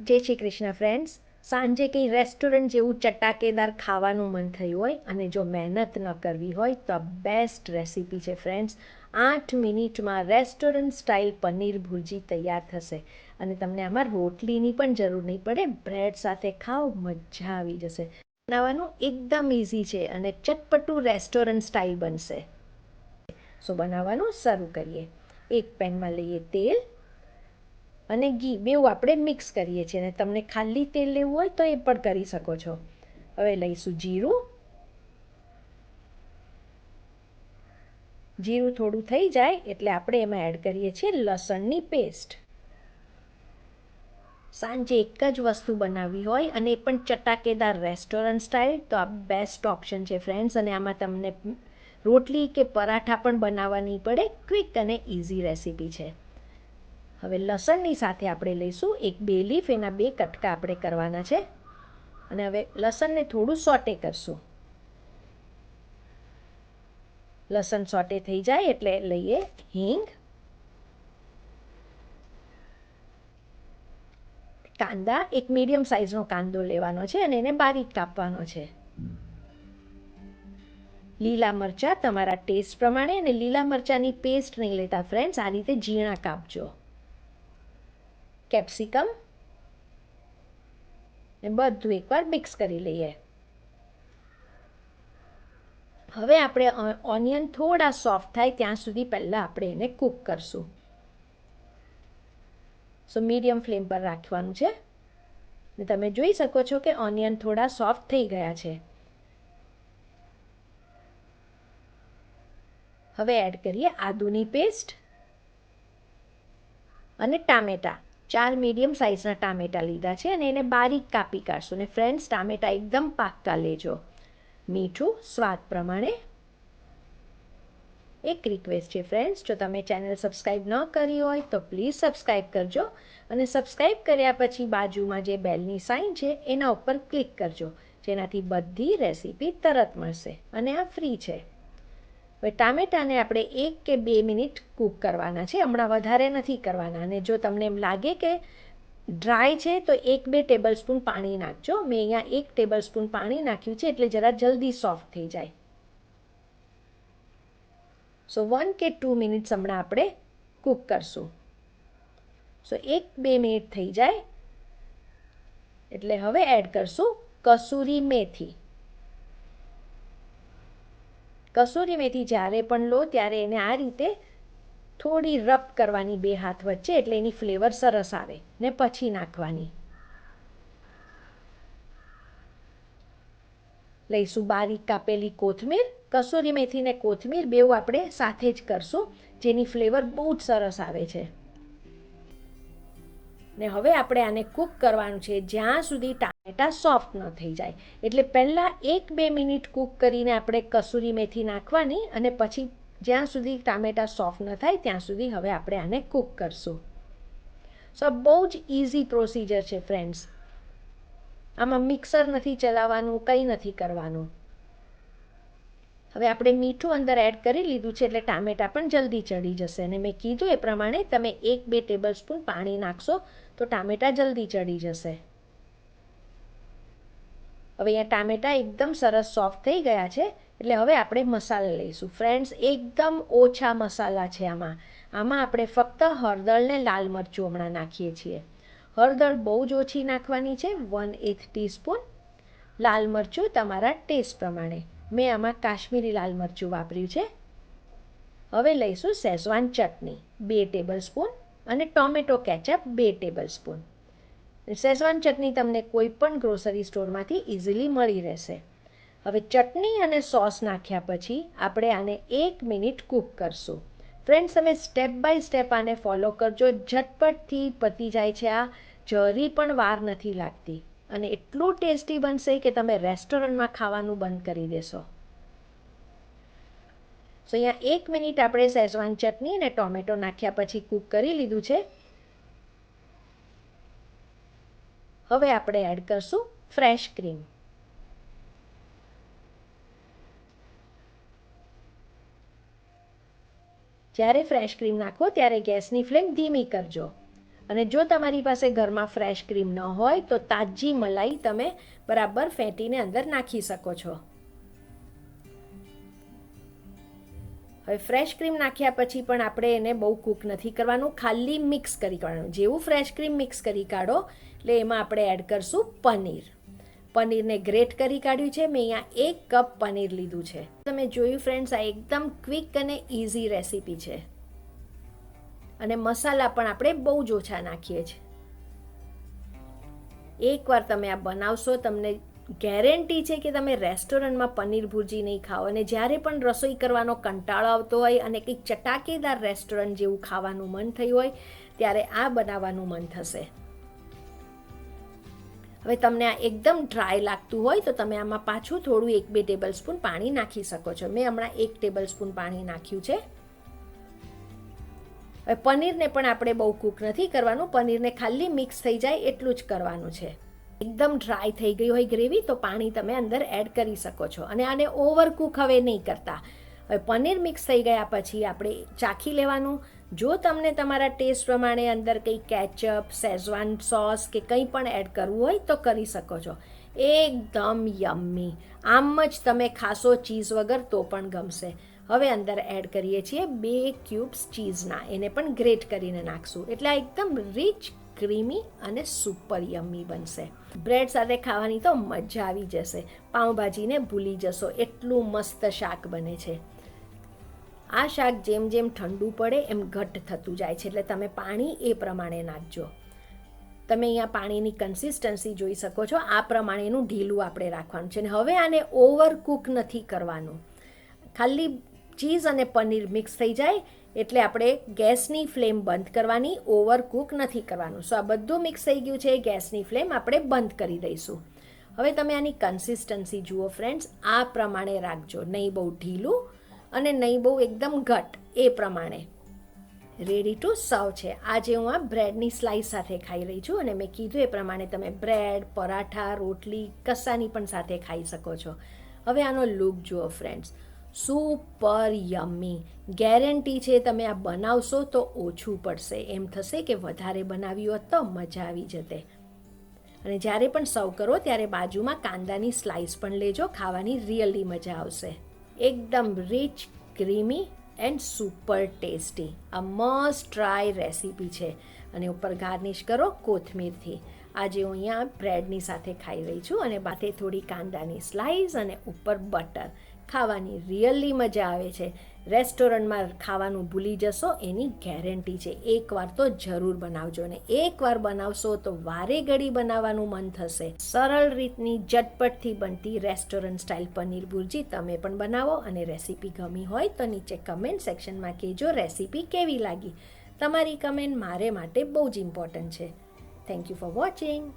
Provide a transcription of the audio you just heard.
જય શ્રી કૃષ્ણ ફ્રેન્ડ્સ સાંજે કંઈ રેસ્ટોરન્ટ જેવું ચટાકેદાર ખાવાનું મન થયું હોય અને જો મહેનત ન કરવી હોય તો આ બેસ્ટ રેસીપી છે ફ્રેન્ડ્સ આઠ મિનિટમાં રેસ્ટોરન્ટ સ્ટાઇલ પનીર ભુરજી તૈયાર થશે. અને તમને આમાં રોટલીની પણ જરૂર નહીં પડે બ્રેડ સાથે ખાઓ, મજા આવી જશે. બનાવવાનું એકદમ ઇઝી છે અને ચટપટું રેસ્ટોરન્ટ સ્ટાઇલ બનશે. સો બનાવવાનું શરૂ કરીએ. એક પેનમાં લઈએ તેલ અને ઘી, બેઉ આપણે મિક્સ કરીએ છીએ. અને તમને ખાલી તેલ લેવું હોય તો એ પણ કરી શકો છો. હવે લઈશું જીરું. જીરું થોડું થઈ જાય એટલે આપણે એમાં એડ કરીએ છીએ લસણની પેસ્ટ સાંજે એક જ વસ્તુ બનાવવી હોય અને એ પણ ચટાકેદાર રેસ્ટોરન્ટ સ્ટાઇલ તો આ બેસ્ટ ઓપ્શન છે ફ્રેન્ડ્સ અને આમાં તમને રોટલી કે પરાઠા પણ બનાવવા નહીં પડે ક્વિક અને ઇઝી રેસીપી છે. હવે લસણની સાથે આપણે લઈશું એક બે લીફ, એના બે કટકા આપણે કરવાના છે. અને હવે લસણને થોડું સોટે કરશું. લસણ સોટે થઈ જાય એટલે લઈએ હિંગ. કાંદા, એક મીડિયમ સાઇઝનો કાંદો લેવાનો છે અને એને બારીક કાપવાનો છે. લીલા મરચાં તમારા ટેસ્ટ પ્રમાણે અને લીલા મરચાંની પેસ્ટ નહીં લેતા ફ્રેન્ડ્સ આ રીતે ઝીણા કાપજો. કેપ્સિકમ ને બધું એકવાર મિક્સ કરી લઈએ. હવે આપણે ઓનિયન થોડા સોફ્ટ થાય ત્યાં સુધી પહેલાં આપણે એને કૂક કરશું. સો મીડિયમ ફ્લેમ પર રાખવાનું છે. ને તમે જોઈ શકો છો કે ઓનિયન થોડા સોફ્ટ થઈ ગયા છે. હવે એડ કરીએ આદુની પેસ્ટ અને ટામેટા. ચાર મીડિયમ સાઇઝના ટામેટાં લીધા છે અને એને બારીક કાપી કાઢશું ને ફ્રેન્ડ્સ ટામેટાં એકદમ પાક્કા લેજો. મીઠું સ્વાદ પ્રમાણે. એક રિક્વેસ્ટ છે ફ્રેન્ડ્સ જો તમે ચેનલ સબસ્ક્રાઈબ ન કરી હોય તો પ્લીઝ સબસ્ક્રાઈબ કરજો અને સબસ્ક્રાઈબ કર્યા પછી બાજુમાં જે બેલની સાઇન છે એના ઉપર ક્લિક કરજો. જેનાથી બધી રેસીપી તરત મળશે અને આ ફ્રી છે. હવે ટામેટાને આપણે એક કે બે મિનિટ કૂક કરવાના છે. હમણાં વધારે નથી કરવાના. અને જો તમને એમ લાગે કે ડ્રાય છે, તો એક બે ટેબલ સ્પૂન પાણી નાખજો. મેં અહીંયા એક ટેબલ સ્પૂન પાણી નાખ્યું છે, એટલે જરા જલ્દી સોફ્ટ થઈ જાય. સો, વન કે ટુ મિનિટ્સ હમણાં આપણે કૂક કરશું. સો, એક બે મિનિટ થઈ જાય. એટલે હવે એડ કરશું કસૂરી મેથી. કસૂરી મેથી જ્યારે પણ લો, ત્યારે એને આ રીતે થોડી રબ કરવાની બે હાથ વચ્ચે, એટલે એની ફ્લેવર સરસ આવે ને પછી નાખવાની. લઈશું બારીક કાપેલી કોથમીર. કસૂરી મેથી ને કોથમીર બેઉ આપણે સાથે જ કરશું, જેની ફ્લેવર બહુ જ સરસ આવે છે. ને હવે આપણે આને કૂક કરવાનું છે જ્યાં સુધી ટામેટા સોફ્ટ ન થઈ જાય. એટલે પહેલાં એક બે મિનિટ કૂક કરીને આપણે કસૂરી મેથી નાખવાની અને પછી જ્યાં સુધી ટામેટા સોફ્ટ ન થાય ત્યાં સુધી હવે આપણે આને કૂક કરશું. સો બહુ જ ઇઝી પ્રોસિજર છે ફ્રેન્ડ્સ આમાં મિક્સર નથી ચલાવવાનું, કંઈ નથી કરવાનું. હવે આપણે મીઠું અંદર એડ કરી લીધું છે એટલે ટામેટાં પણ જલ્દી ચડી જશે અને મેં કીધું એ પ્રમાણે તમે એક બે ટેબલ સ્પૂન પાણી નાખશો તો ટામેટાં જલ્દી ચડી જશે. હવે અહીંયા ટામેટાં એકદમ સરસ સોફ્ટ થઈ ગયા છે એટલે હવે આપણે મસાલા લઈશું. ફ્રેન્ડ્સ એકદમ ઓછા મસાલા છે આમાં. આમાં આપણે ફક્ત હળદર ને લાલ મરચું હમણાં નાખીએ છીએ. હળદર બહુ જ ઓછી નાખવાની છે વન એથ ટીસ્પૂન લાલ મરચું તમારા ટેસ્ટ પ્રમાણે. મેં આમાં કાશ્મીરી લાલ મરચું વાપર્યું છે. હવે લઈશું સેઝવાન ચટણી, બે ટેબલ સ્પૂન અને ટોમેટો કેચઅપ, બે ટેબલ સ્પૂન સેઝવાન ચટણી તમને કોઈ પણ ગ્રોસરી સ્ટોરમાંથી ઇઝીલી મળી રહેશે. હવે ચટણી અને સોસ નાખ્યા પછી આપણે આને એક મિનિટ કૂક કરશું. ફ્રેન્ડ્સ, તમે સ્ટેપ બાય સ્ટેપ આને ફોલો કરજો. ઝટપટથી પતી જાય છે આ. જરી પણ વાર નથી લાગતી. અને એટલું ટેસ્ટી બનશે કે તમે રેસ્ટોરન્ટમાં ખાવાનું બંધ કરી દેશો. સો અહીંયા એક મિનિટ આપણે સેઝવાન ચટણી અને ટોમેટો નાખ્યા પછી કૂક કરી લીધું છે. હવે આપણે એડ કરશું ફ્રેશ ક્રીમ. જ્યારે ફ્રેશ ક્રીમ નાખો, ત્યારે ગેસની ફ્લેમ ધીમી કરજો. અને જો તમારી પાસે ઘરમાં ફ્રેશ ક્રીમ ન હોય, તો તાજી મલાઈ તમે બરાબર ફેંટીને અંદર નાખી શકો છો. હવે ફ્રેશ ક્રીમ નાખ્યા પછી પણ આપણે એને બહુ કૂક નથી કરવાનું. ખાલી મિક્સ કરી કાઢવાનું જેવું ફ્રેશ ક્રીમ મિક્સ કરી કાઢો, એટલે એમાં આપણે એડ કરશું પનીર. પનીરને ગ્રેટ કરી કાઢ્યું છે. મેં અહીંયા એક કપ પનીર લીધું છે. તમે જોયું ફ્રેન્ડ્સ આ એકદમ ક્વિક અને ઇઝી રેસીપી છે. અને મસાલા પણ આપણે બહુ જ ઓછા નાખીએ છીએ. એકવાર તમે આ બનાવશો, તમને ગેરંટી છે કે તમે રેસ્ટોરન્ટમાં પનીર ભુરજી નહીં ખાઓ અને જ્યારે પણ રસોઈ કરવાનો કંટાળો આવતો હોય અને કંઈક ચટાકેદાર રેસ્ટોરન્ટ જેવું ખાવાનું મન થયું હોય, ત્યારે આ બનાવવાનું મન થશે. હવે તમને આ એકદમ ડ્રાય લાગતું હોય તો તમે આમાં પાછું થોડું એક બે ટેબલ સ્પૂન પાણી નાખી શકો છો. મેં હમણાં એક ટેબલ સ્પૂન પાણી નાખ્યું છે. હવે પનીરને પણ આપણે બહુ કૂક નથી કરવાનું. પનીરને ખાલી મિક્સ થઈ જાય એટલું જ કરવાનું છે. એકદમ ડ્રાય થઈ ગઈ હોય ગ્રેવી તો પાણી તમે અંદર એડ કરી શકો છો. અને આને ઓવર કૂક હવે નહીં કરતા. હવે પનીર મિક્સ થઈ ગયા પછી આપણે ચાખી લેવાનું. જો તમને તમારા ટેસ્ટ પ્રમાણે અંદર કંઈ કેચઅપ સેઝવાન સોસ કે કંઈ પણ એડ કરવું હોય તો કરી શકો છો. એકદમ યમ્મી આમ જ તમે ખાસો ચીઝ વગર તો પણ ગમશે. હવે અંદર એડ કરીએ છીએ બે ક્યુબ્સ ચીઝના એને પણ ગ્રેટ કરીને નાખશું. એટલે આ એકદમ રીચ ક્રીમી અને સુપર યમ્મી બનશે. બ્રેડ સાથે ખાવાની તો મજા આવી જશે. પાઉંભાજીને ભૂલી જશો. એટલું મસ્ત શાક બને છે. આ શાક જેમ જેમ ઠંડુ પડે, એમ ઘટ્ટ થતું જાય છે. એટલે તમે પાણી એ પ્રમાણે નાખજો. તમે અહીંયા પાણીની કન્સિસ્ટન્સી જોઈ શકો છો. આ પ્રમાણેનું ઢીલું આપણે રાખવાનું છે. અને હવે આને ઓવર કૂક નથી કરવાનું. ખાલી ચીઝ અને પનીર મિક્સ થઈ જાય એટલે આપણે ગેસની ફ્લેમ બંધ કરવાની ઓવર કૂક નથી કરવાનું. સો આ બધું મિક્સ થઈ ગયું છે, ગેસની ફ્લેમ આપણે બંધ કરી દઈશું. હવે તમે આની કન્સિસ્ટન્સી જુઓ ફ્રેન્ડ્સ આ પ્રમાણે રાખજો. નહીં બહુ ઢીલું અને નહીં બહુ એકદમ ઘટ, એ પ્રમાણે. રેડી ટુ સર્વ છે. આજે હું આ બ્રેડની સ્લાઇસ સાથે ખાઈ રહી છું અને મેં કીધું એ પ્રમાણે તમે બ્રેડ પરાઠા, રોટલી, કસાની પણ સાથે ખાઈ શકો છો. હવે આનો લુક જુઓ ફ્રેન્ડ્સ સુપર યમ્મી ગેરંટી છે તમે આ બનાવશો તો ઓછું પડશે. એમ થશે કે વધારે બનાવ્યું હોત તો મજા આવી જતે. અને જ્યારે પણ સર્વ કરો ત્યારે બાજુમાં કાંદાની સ્લાઇસ પણ લેજો, ખાવાની રિયલી મજા આવશે. એકદમ rich creamy and super tasty આ મસ્ટ ટ્રાય રેસીપી છે. અને ઉપર ગાર્નિશ કરો કોથમીરથી. આજે હું અહીંયા બ્રેડની સાથે ખાઈ રહી છું અને બાથે થોડી કાંદાની સ્લાઇસ અને ઉપર બટર ખાવાની રિયલી મજા આવે છે. રેસ્ટોરન્ટમાં ખાવાનું ભૂલી જશો, એની ગેરંટી છે. એકવાર તો જરૂર બનાવજો ને એકવાર બનાવશો તો વારે ઘડી બનાવવાનું મન થશે. સરળ રીતની ઝટપટથી બનતી રેસ્ટોરન્ટ સ્ટાઇલ પનીર ભુરજી તમે પણ બનાવો અને રેસીપી ગમી હોય તો નીચે કમેન્ટ સેક્શનમાં કહેજો રેસીપી કેવી લાગી. તમારી કમેન્ટ મારે માટે બહુ જ ઇમ્પોર્ટન્ટ છે. Thank you for watching